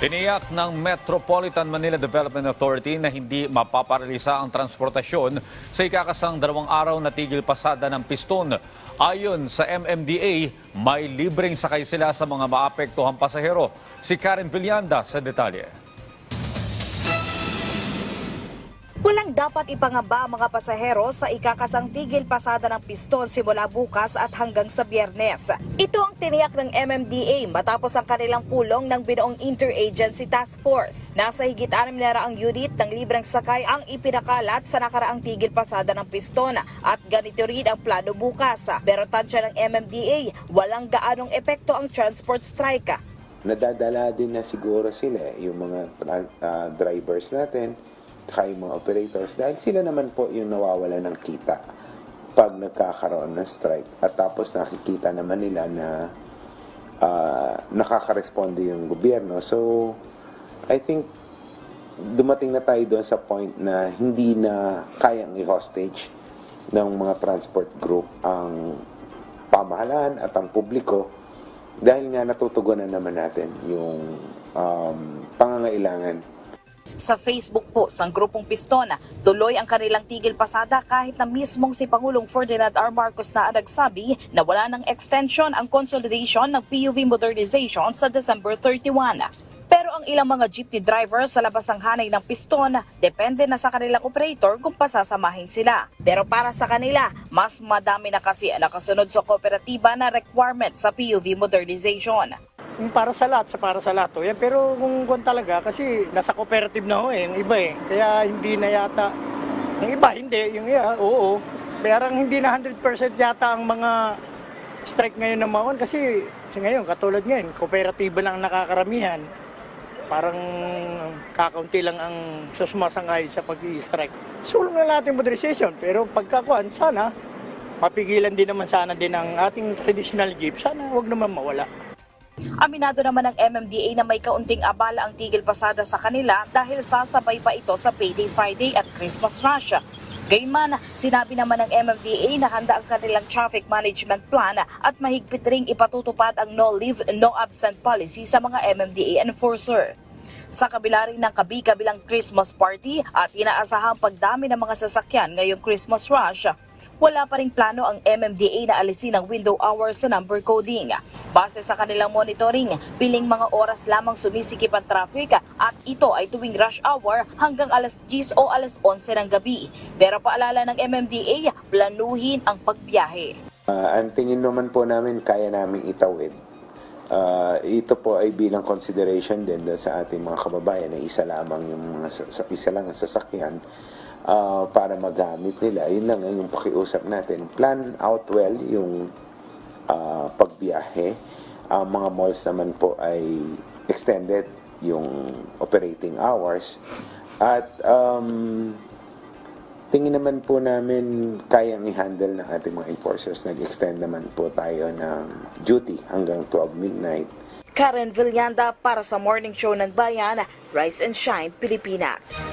Tiniyak ng Metropolitan Manila Development Authority na hindi mapaparalisa ang transportasyon sa ikakasang dalawang araw na tigil pasada ng piston. Ayon sa MMDA, may libreng sakay sila sa mga maapektuhang pasahero. Si Karen Villanda sa detalye. Walang dapat ipangamba ang mga pasahero sa ikakasang tigil pasada ng piston simula bukas at hanggang sa biyernes. Ito ang tiniyak ng MMDA matapos ang kanilang pulong ng binuong Interagency Task Force. Nasa higit 6 na raang unit ng libreng sakay ang ipinakalat sa nakaraang tigil pasada ng piston at ganito rin ang plano bukas. Pero tansya ng MMDA, walang gaanong epekto ang transport strike. nadadala din na siguro sila, yung mga ah, drivers natin, saka yung mga operators, dahil sila naman po yung nawawala ng kita pag nagkakaroon ng strike. At tapos nakikita naman nila na ah, nakaka-responde yung gobyerno. So, I think dumating na tayo doon sa point na hindi na kayang i-hostage ng mga transport group ang pamahalaan at ang publiko dahil nga natutugunan naman natin yung um, pangangailangan Sa Facebook post ng grupong Piston, tuloy ang kanilang tigil pasada kahit na mismong si Pangulong Ferdinand R. Marcos na nagsabi na wala ng extension ang consolidation ng PUV modernization sa December 31. Pero ang ilang mga jeepney drivers sa labas ng hanay ng piston, depende na sa kanilang operator kung pasasamahin sila. Pero para sa kanila, mas madami na kasi ang nakasunod sa kooperatiba na requirement sa PUV modernization. Yung para sa lahat, sa para sa lahat. ho. Yan, pero kung kung talaga, kasi nasa cooperative na ho eh, yung iba eh. Kaya hindi na yata, yung iba hindi, yung iba, oo. Parang hindi na 100% yata ang mga strike ngayon ng Maon kasi, kasi ngayon, katulad ngayon, kooperatiba lang ang nakakaramihan. Parang kakaunti lang ang sumasangay sa pag-i-strike. Sulong na natin modernization, pero pagkakuan, sana, mapigilan din naman sana din ang ating traditional jeep. Sana wag naman mawala. Aminado naman ng MMDA na may kaunting abala ang tigil pasada sa kanila dahil sasabay pa ito sa Payday Friday at Christmas rush. Gayman, sinabi naman ng MMDA na handa ang kanilang traffic management plan at mahigpit ring ipatutupad ang no leave, no absent policy sa mga MMDA enforcer. Sa kabila rin ng kabi-kabilang Christmas party at inaasahang pagdami ng mga sasakyan ngayong Christmas rush, wala pa ring plano ang MMDA na alisin ang window hours sa number coding. Base sa kanilang monitoring, piling mga oras lamang sumisikip ang traffic at ito ay tuwing rush hour hanggang alas 10 o alas 11 ng gabi. Pero paalala ng MMDA, planuhin ang pagbiyahe. Ah, ang tingin naman po namin kaya namin itawid. Ah, ito po ay bilang consideration din sa ating mga kababayan na isa lamang yung mga sa- isa lang ang sasakyan ah, para magamit nila. Yun lang ang yung pakiusap natin. Plan out well yung ah, pagbiyahe. Ang mga malls naman po ay extended yung operating hours. At um, Tingin naman po namin kayang i-handle ng ating mga enforcers. Nag-extend naman po tayo ng duty hanggang 12 midnight. Karen Villanda para sa Morning Show ng Bayan, Rise and Shine, Pilipinas.